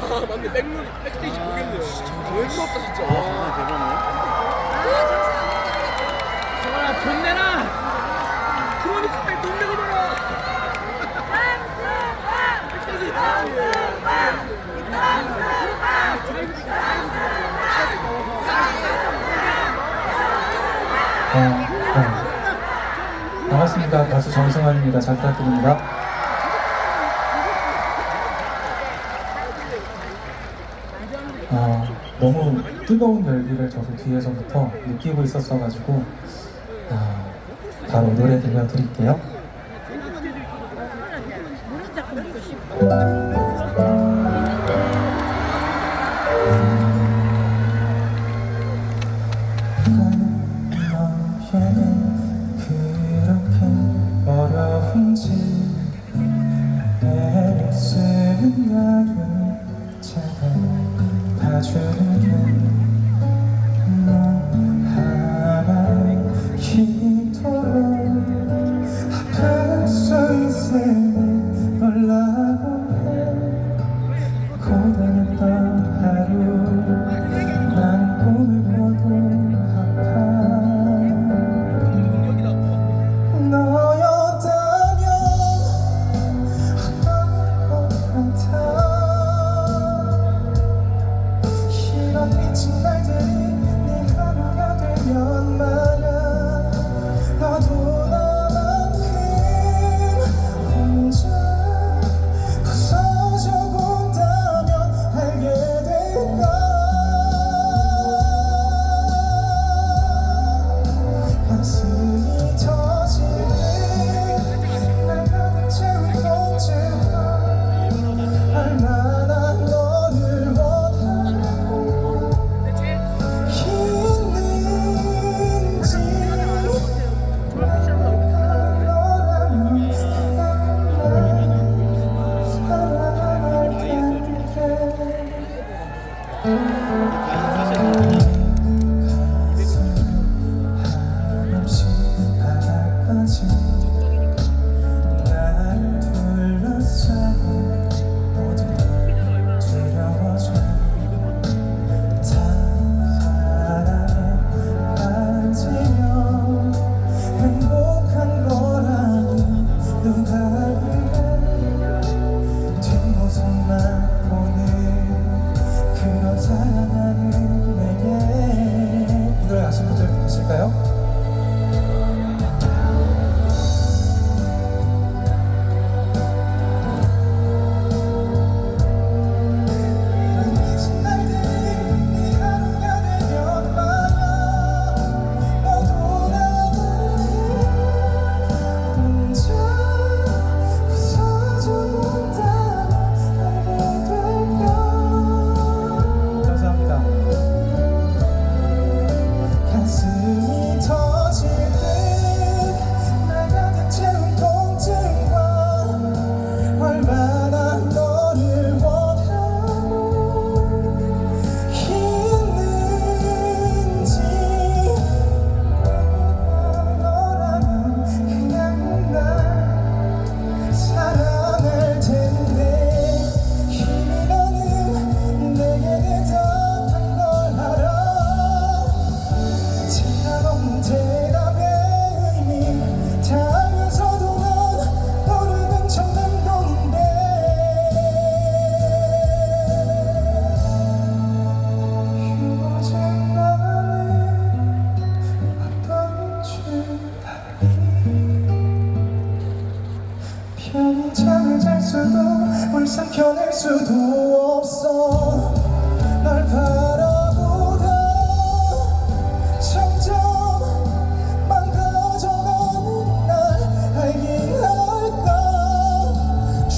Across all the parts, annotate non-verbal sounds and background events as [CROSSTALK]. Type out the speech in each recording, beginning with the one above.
맞네 백문 백스테이지 아, 보겠네요. 웬만없다 진짜. 와 장난 대박이네. 정아 돈 내놔. 크로닉스 때돈 내고 벌어. 어, 어. 반갑습니다. 가수 정승환입니다. 잘 부탁드립니다. 아, 너무 뜨거운 열기를 저도 뒤에서부터 느끼고 있었어가지고 아, 바로 노래 들려드릴게요. 음.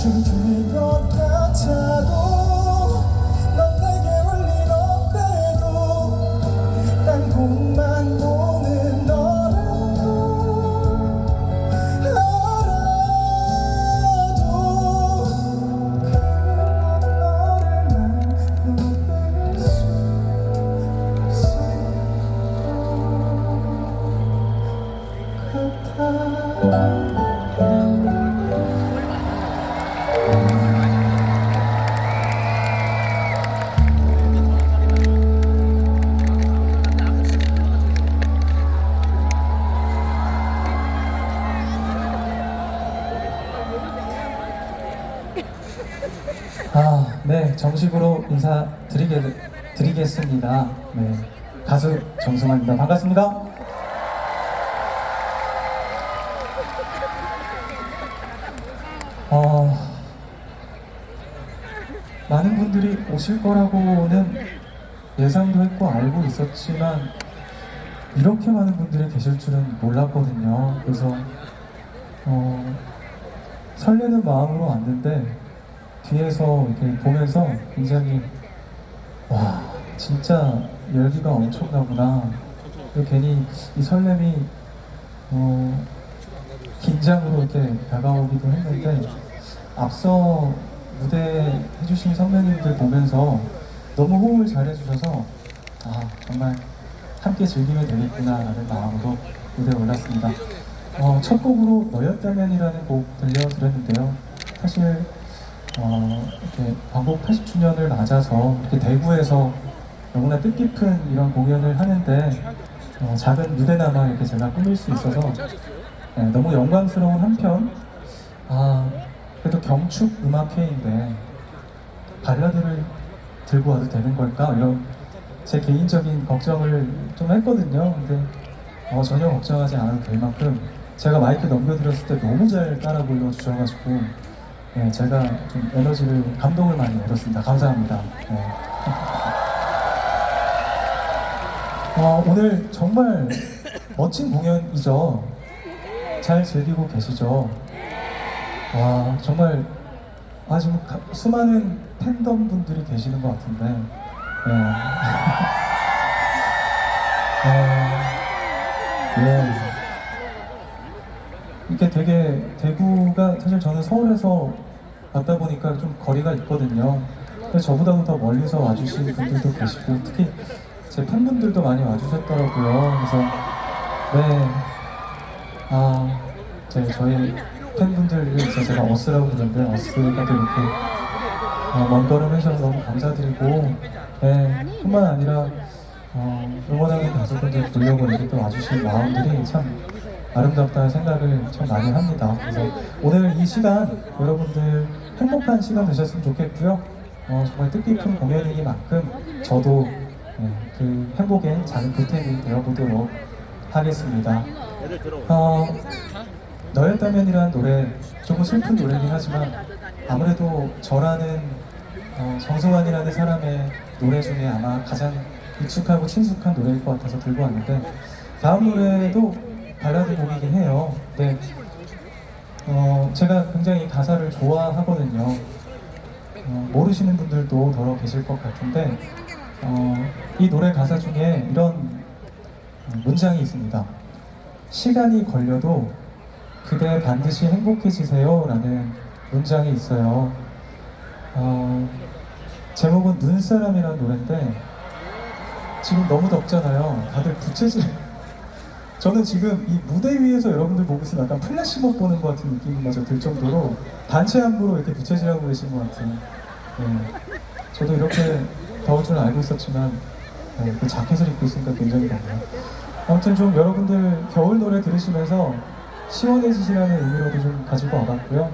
sometimes. 정식으로 인사드리게, 드리겠습니다. 네, 가수 정승환입니다. 반갑습니다. 어, 많은 분들이 오실 거라고는 예상도 했고 알고 있었지만 이렇게 많은 분들이 계실 줄은 몰랐거든요. 그래서 어, 설레는 마음으로 왔는데 뒤에서 이렇게 보면서 굉장히 와 진짜 열기가 엄청나구나. 그리고 괜히 이 설렘이 어, 긴장으로 이렇게 다가오기도 했는데 앞서 무대 해주신 선배님들 보면서 너무 호응을 잘해주셔서 아 정말 함께 즐기면 되겠구나라는 마음으로 무대에 올랐습니다. 어, 첫 곡으로 너였다면이라는 곡 들려드렸는데요. 사실 어, 이렇게 광복 80주년을 맞아서 이렇게 대구에서 너무나 뜻깊은 이런 공연을 하는데 어, 작은 무대나마 이렇게 제가 꾸밀 수 있어서 네, 너무 영광스러운 한편 아 그래도 경축 음악회인데 발라드를 들고 와도 되는 걸까 이런 제 개인적인 걱정을 좀 했거든요. 근데 어, 전혀 걱정하지 않아도 될 만큼 제가 마이크 넘겨드렸을 때 너무 잘 따라 불러주셔가지고 네, 제가 좀 에너지를 감동을 많이 얻었습니다. 감사합니다. 네. 어, 오늘 정말 멋진 공연이죠. 잘 즐기고 계시죠? 와 정말 아 지금 가- 수많은 팬덤 분들이 계시는 것 같은데 네. 사실 저는 서울에서 왔다 보니까 좀 거리가 있거든요. 그래서 저보다도 더 멀리서 와주신 분들도 계시고 특히 제 팬분들도 많이 와주셨더라고요. 그래서 네. 아, 제 저희 팬분들을 제가 어스라고 부르는데 어스가 또 이렇게 어, 먼 걸음 해주셔서 너무 감사드리고 네, 뿐만 아니라 어, 응원하는 가수분들 보려고 이렇게 또 와주신 마음들이 참 아름답다는 생각을 참 많이 합니다. 그래서 오늘 이 시간 여러분들 행복한 시간 되셨으면 좋겠고요. 어, 정말 뜻깊은 공연이니만큼 저도 네, 그 행복의 작은 보탬이 되어보도록 하겠습니다. 어, 너였다면이라는 노래 조금 슬픈 노래긴 하지만 아무래도 저라는 어, 정승환이라는 사람의 노래 중에 아마 가장 익숙하고 친숙한 노래일 것 같아서 들고 왔는데 다음 노래도 발라드 곡이긴 해요. 근데 어, 제가 굉장히 가사를 좋아하거든요. 어, 모르시는 분들도 더러 계실 것 같은데 어, 이 노래 가사 중에 이런 문장이 있습니다. 시간이 걸려도 그대 반드시 행복해지세요 라는 문장이 있어요. 어, 제목은 눈사람이라는 노래인데 지금 너무 덥잖아요. 다들 부채질. 저는 지금 이 무대 위에서 여러분들 보고 있으면 약간 플래시몹 보는 것 같은 느낌이 마저 들 정도로 단체 함부로 이렇게 부채질하고 계신 것 같은. 네. 저도 이렇게 더울 줄 알고 있었지만 네, 그 자켓을 입고 있으니까 굉장히 덥네요. 아무튼 좀 여러분들 겨울 노래 들으시면서 시원해지시라는 의미로도 좀 가지고 와봤고요.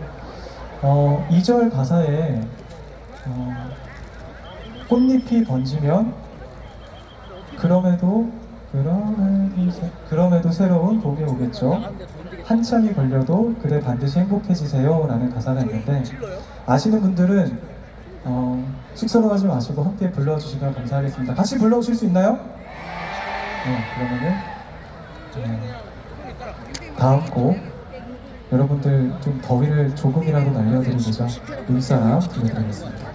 어, 2절 가사에 어, 꽃잎이 번지면 그럼에도 그럼에도, 새- 그럼에도 새로운 봄이 오겠죠. 한참이 걸려도 그대 반드시 행복해지세요 라는 가사가 있는데 아시는 분들은 어, 쑥스러워하지 마시고 함께 불러주시면 감사하겠습니다. 같이 불러주실 수 있나요? 네, 그러면은 네, 다음 곡 여러분들 좀 더위를 조금이라도 날려드리고자 눈사람 들려드리겠습니다.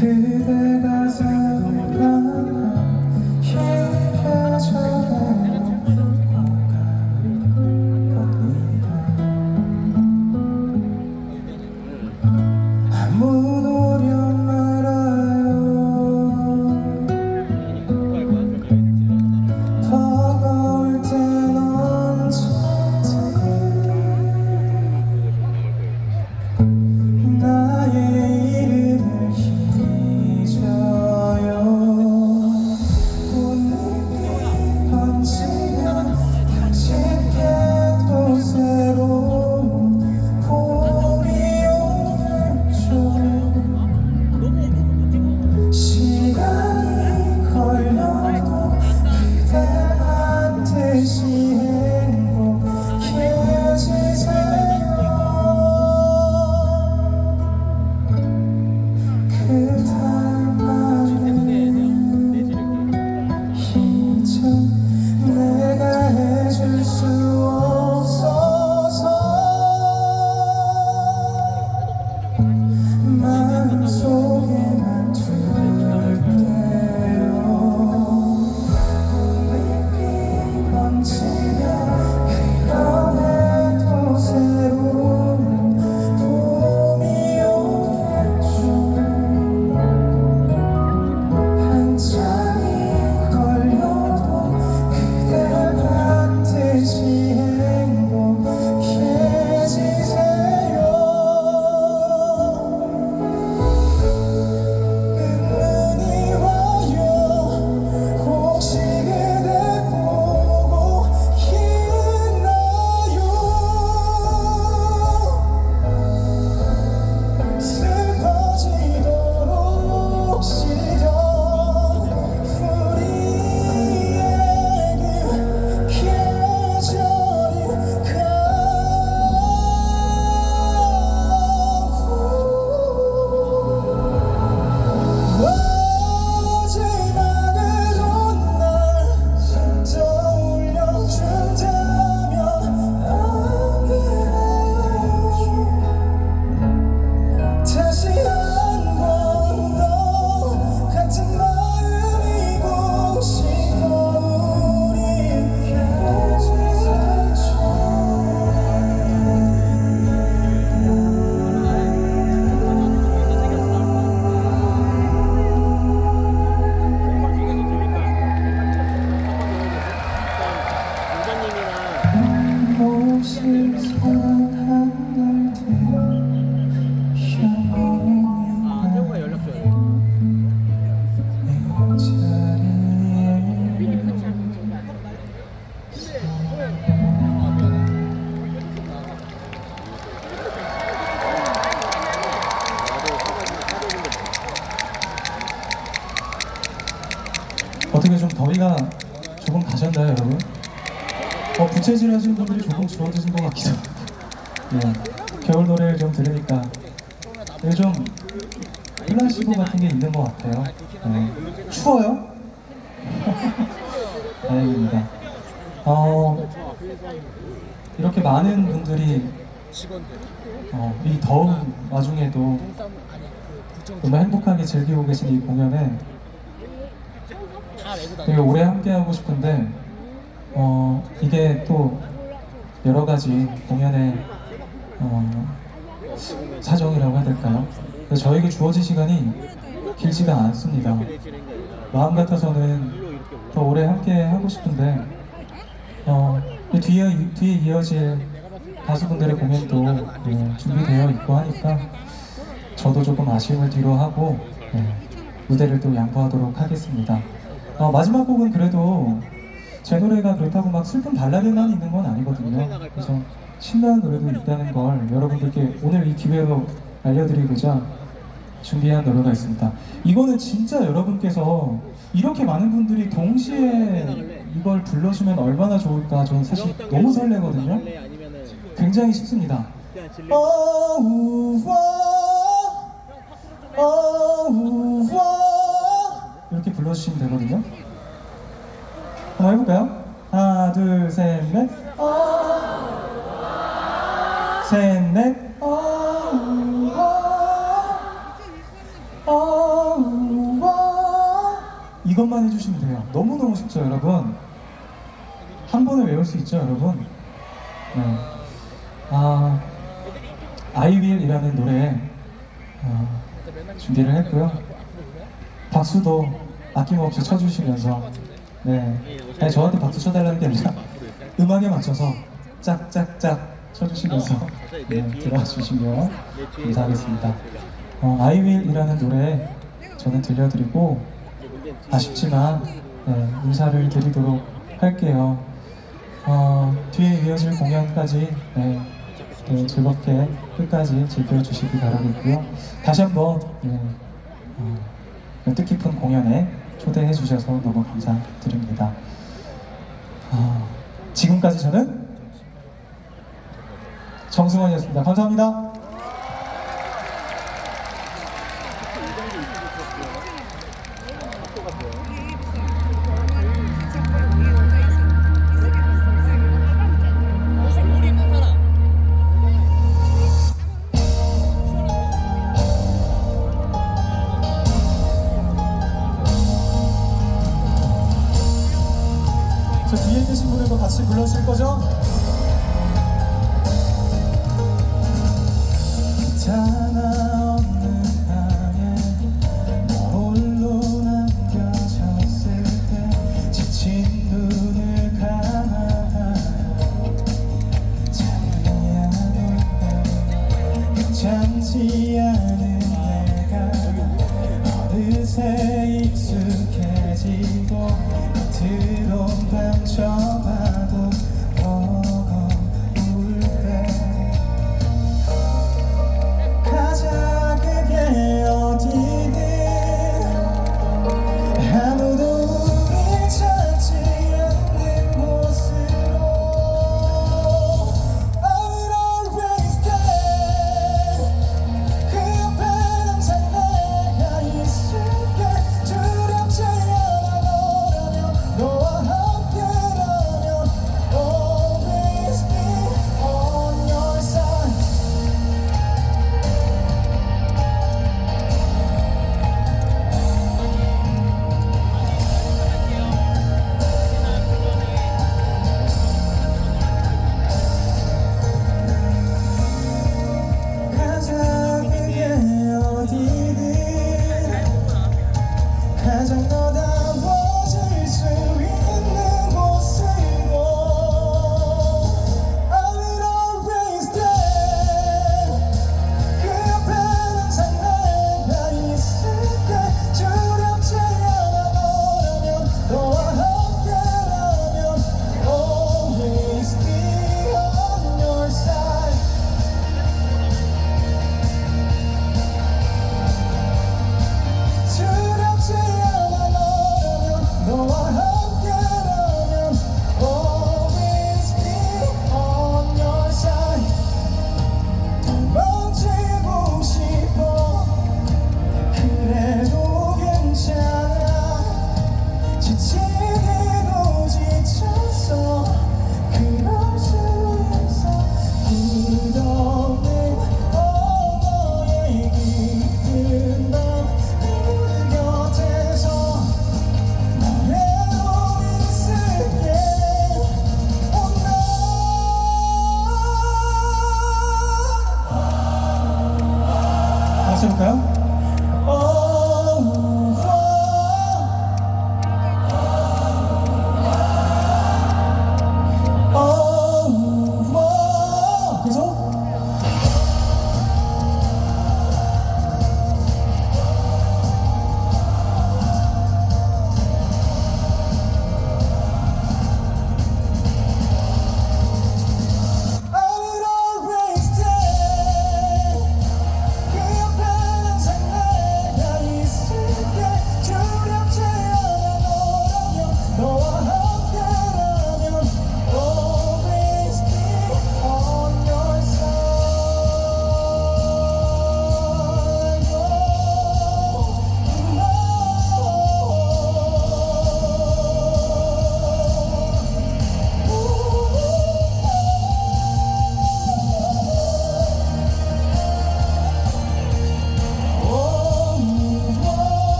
to 더위가 조금 가셨나요, 여러분? 어, 부채질 하시는 분들이 조금 줄어드신 것 같기도 하고. 네, 겨울 노래를 좀 들으니까 좀 플라시보 같은 게 있는 것 같아요. 네. 추워요? [LAUGHS] 다행입니다. 어, 이렇게 많은 분들이 어, 이 더운 와중에도 너무 행복하게 즐기고 계신 이 공연에 되게 오래 함께 하고 싶은데 어, 이게 또 여러 가지 공연의 어, 사정이라고 해야 될까요? 저에게 주어진 시간이 길지가 않습니다. 마음 같아서는 더 오래 함께 하고 싶은데 어, 이 뒤에 뒤에 이어질 가수분들의 공연도 네, 준비되어 있고 하니까 저도 조금 아쉬움을 뒤로 하고 네, 무대를 또 양보하도록 하겠습니다. 어, 마지막 곡은 그래도 제 노래가 그렇다고 막 슬픈 발라드만 있는 건 아니거든요. 그래서 신나는 노래도 있다는 걸 여러분들께 오늘 이 기회로 알려드리고자 준비한 노래가 있습니다. 이거는 진짜 여러분께서 이렇게 많은 분들이 동시에 이걸 불러주면 얼마나 좋을까 저는 사실 너무 설레거든요. 굉장히 쉽습니다. 어우와 어우와 불러주시면 되거든요. 한번 해볼까요? 하나 둘 셋 넷 셋넷 어우와 어우와 이것만 해주시면 돼요. 너무너무 쉽죠 여러분? 한 번에 외울 수 있죠 여러분? 네. 아, 아이윌이라는 노래 어, 준비를 했고요. 박수도 아낌없이 쳐주시면서 네, 아니, 저한테 박수 쳐달라는 게 아니라 [LAUGHS] 음악에 맞춰서 짝짝짝 쳐주시면서 네, 들어와 주시면 감사하겠습니다. 어, 아이윌이라는 노래 저는 들려드리고 아쉽지만 네, 인사를 드리도록 할게요. 어, 뒤에 이어질 공연까지 네, 네, 즐겁게 끝까지 즐겨주시기 바라겠고요. 다시 한번 네, 어, 뜻깊은 공연에 초대해 주셔서 너무 감사드립니다. 어, 지금까지 저는 정승원이었습니다. 감사합니다.